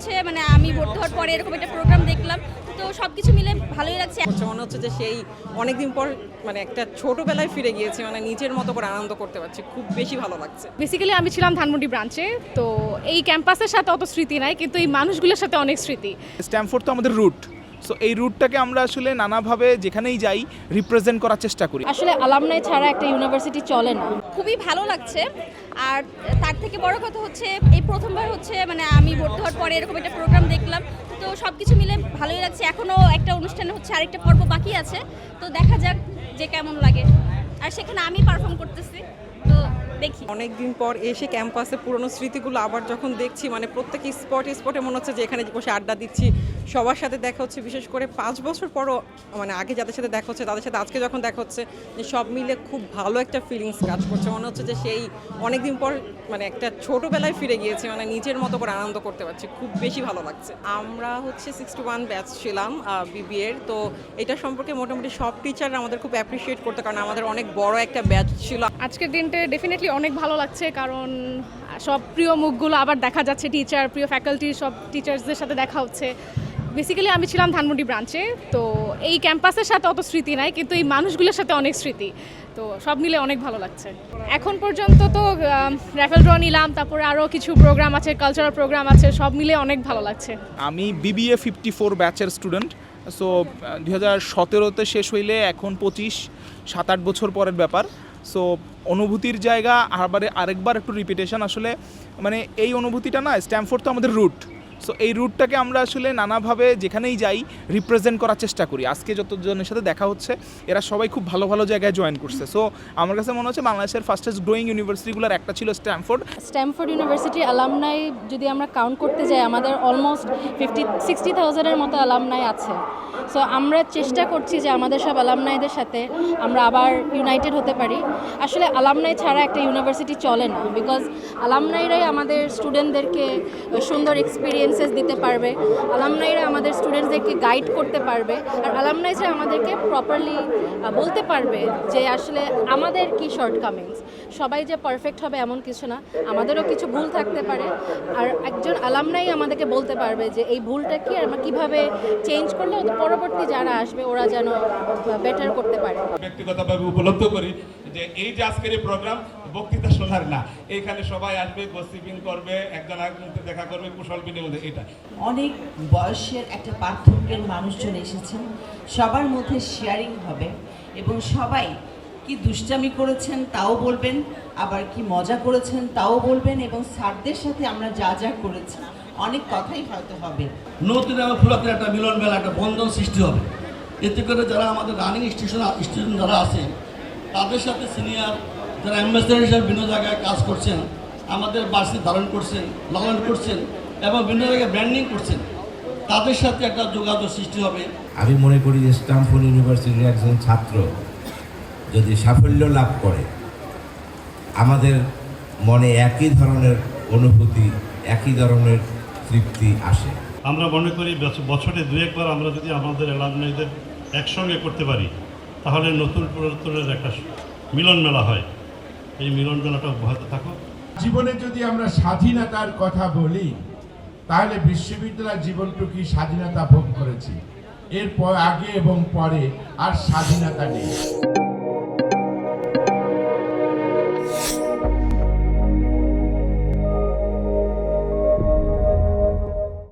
হচ্ছে মানে আমি ভর্তি হওয়ার পরে এরকম একটা প্রোগ্রাম দেখলাম। তো সব কিছু মিলে ভালোই লাগছে। হচ্ছে মনে হচ্ছে যে সেই অনেকদিন পর মানে একটা ছোটোবেলায় ফিরে গিয়েছি মানে নিজের মতো করে আনন্দ করতে পারছি। খুব বেশি ভালো লাগছে। বেসিক্যালি আমি ছিলাম ধানমন্ডি ব্রাঞ্চে তো এই ক্যাম্পাসের সাথে অত স্মৃতি নাই কিন্তু এই মানুষগুলোর সাথে অনেক স্মৃতি। স্ট্যামফোর্ড তো আমাদের রুট সো এই রুটটাকে আমরা আসলে নানাভাবে যেখানেই যাই রিপ্রেজেন্ট করার চেষ্টা করি। আসলে আলামনাই ছাড়া একটা ইউনিভার্সিটি চলে না। খুবই ভালো লাগছে। আর তার থেকে বড় কথা হচ্ছে এই প্রথমবার হচ্ছে মানে আমি ভর্তি হওয়ার পরে এরকম একটা প্রোগ্রাম দেখলাম। তো সব কিছু মিলে ভালোই লাগছে। এখনও একটা অনুষ্ঠান হচ্ছে আরেকটা পর্ব বাকি আছে। তো দেখা যাক যে কেমন লাগে। আর সেখানে আমি পারফর্ম করতেছি। তো দেখি। অনেকদিন পর এসে ক্যাম্পাসে পুরনো স্মৃতিগুলো আবার যখন দেখছি মানে প্রত্যেক স্পট স্পটে মনে হচ্ছে যে এখানে বসে আড্ডা দিচ্ছি। সবার সাথে দেখা হচ্ছে, বিশেষ করে পাঁচ বছর পরও মানে আগে যাদের সাথে দেখা হচ্ছে, তাদের সাথে আজকে যখন দেখা হচ্ছে, যে সব মিলে খুব ভালো একটা ফিলিংস কাজ করছে। মনে হচ্ছে যে সেই অনেকদিন পর মানে একটা ছোটোবেলায় ফিরে গিয়েছে মানে নিজের মতো করে আনন্দ করতে পারছি, খুব বেশি ভালো লাগছে। আমরা হচ্ছে সিক্সটি ওয়ান ব্যাচ ছিলাম বিবিএর তো এটা সম্পর্কে মোটামুটি সব টিচাররা আমাদের খুব অ্যাপ্রিসিয়েট করতে, কারণ আমাদের অনেক বড় একটা ব্যাচ ছিল। আজকের দিনটা ডেফিনেটলি অনেক ভালো লাগছে, কারণ সব প্রিয় মুখগুলো আবার দেখা যাচ্ছে টিচার প্রিয় ফ্যাকাল্টি সব টিচার্সদের সাথে দেখা হচ্ছে। বেসিক্যালি আমি ছিলাম ধানমন্ডি ব্রাঞ্চে তো এই ক্যাম্পাসের সাথে অত স্মৃতি নাই, কিন্তু এই মানুষগুলোর সাথে অনেক স্মৃতি, তো সব মিলে অনেক ভালো লাগছে। এখন পর্যন্ত তো র্যাফেল ড্র নিলাম, তারপরে আরও কিছু প্রোগ্রাম আছে কালচারাল প্রোগ্রাম আছে, সব মিলে অনেক ভালো লাগছে। আমি বিবিএ ফিফটি ফোর ব্যাচের স্টুডেন্ট সো দুই হাজার সতেরোতে শেষ হইলে এখন পঁচিশ, সাত আট বছর পরের ব্যাপার। সো অনুভূতির জায়গা আবার আরেকবার একটু রিপিটেশন আসলে মানে এই অনুভূতিটা না স্ট্যামফোর্ড তো আমাদের রুট সো এই রুটটাকে আমরা আসলে নানাভাবে যেখানেই যাই রিপ্রেজেন্ট করার চেষ্টা করি। আজকে যতজনের সাথে দেখা হচ্ছে, এরা সবাই খুব ভালো ভালো জায়গায় জয়েন করছে। সো আমার কাছে মনে হচ্ছে বাংলাদেশের ফার্স্টেস্ট গ্রোয়িং ইউনিভার্সিটিগুলোর একটা ছিল স্ট্যামফোর্ড স্ট্যামফোর্ড ইউনিভার্সিটি আলামনাই যদি আমরা কাউন্ট করতে যাই, আমাদের অলমোস্ট ফিফটি সিক্সটি থাউজেন্ডের মতো আলামনাই আছে। সো আমরা চেষ্টা করছি যে আমাদের সব আলামনাইদের সাথে আমরা আবার ইউনাইটেড হতে পারি। আসলে আলামনাই ছাড়া একটা ইউনিভার্সিটি চলে না বিকজ আলামনাইরাই আমাদের স্টুডেন্টদেরকে সুন্দর এক্সপিরিয়েন্সেস দিতে পারবে আলামনাইরা আমাদের স্টুডেন্টসদেরকে গাইড করতে পারবে, আর আলামনাই ছাড়া আমাদেরকে প্রপারলি বলতে পারবে যে আসলে আমাদের কি শর্টকামিংস সবাই যে পারফেক্ট হবে এমন কিছু না, আমাদেরও কিছু ভুল থাকতে পারে, আর একজন আলামনাই আমাদেরকে বলতে পারবে যে এই ভুলটা কি আমরা কীভাবে চেঞ্জ করলে পরবর্তী যারা আসবে ওরা যেন বেটার করতে পারে। ব্যক্তিগতভাবে উপলব্ধ করি যে এই যে আজকের এই প্রোগ্রাম বক্তৃতা শোনার না। এইখানে সবাই আসবে গোসিপিং করবে একজন আরেকজনকে দেখা করবে কুশল বিনিময় এটা। অনেক বয়সের একটা পার্থক্যের মানুষজন এসেছেন। সবার মধ্যে শেয়ারিং হবে এবং সবাই কি দুষ্টামি করেছেন তাও বলবেন আবার কি মজা করেছেন তাও বলবেন এবং স্যারদের সাথে আমরা যা যা করেছি অনেক কথাই হয়তো হবে। নতুন এবং পুরাতন একটা মিলন মেলা একটা বন্ধন সৃষ্টি হবে। এতে করে যারা আমাদের রানিং স্টেশন স্টেশন যারা আছে তাদের সাথে সিনিয়র যারা অ্যাম্বাসেডার হিসাবে বিভিন্ন জায়গায় কাজ করছেন আমাদের বার্ষি ধারণ করছেন লালন করছেন এবং বিভিন্ন জায়গায় ব্র্যান্ডিং করছেন তাদের সাথে একটা যোগাযোগ সৃষ্টি হবে। আমি মনে করি যে স্টামফোর্ড ইউনিভার্সিটির একজন ছাত্র যদি সাফল্য লাভ করে আমাদের মনে একই ধরনের অনুভূতি একই ধরনের তৃপ্তি আসে। আমরা মনে করি বছ- বছরে দু একবার আমরা যদি আমাদের এলামনাইদের একসঙ্গে করতে পারি তাহলে নতুন পুরাতনের একটা মিলন মেলা হয়। এই মিলন মেলাটা অব্যাহত থাকুক। জীবনে যদি আমরা স্বাধীনতার কথা বলি, তাহলে বিশ্ববিদ্যালয় জীবনটুকু স্বাধীনতা ভোগ করেছি। এরপর আগে এবং পরে আর স্বাধীনতা নেই।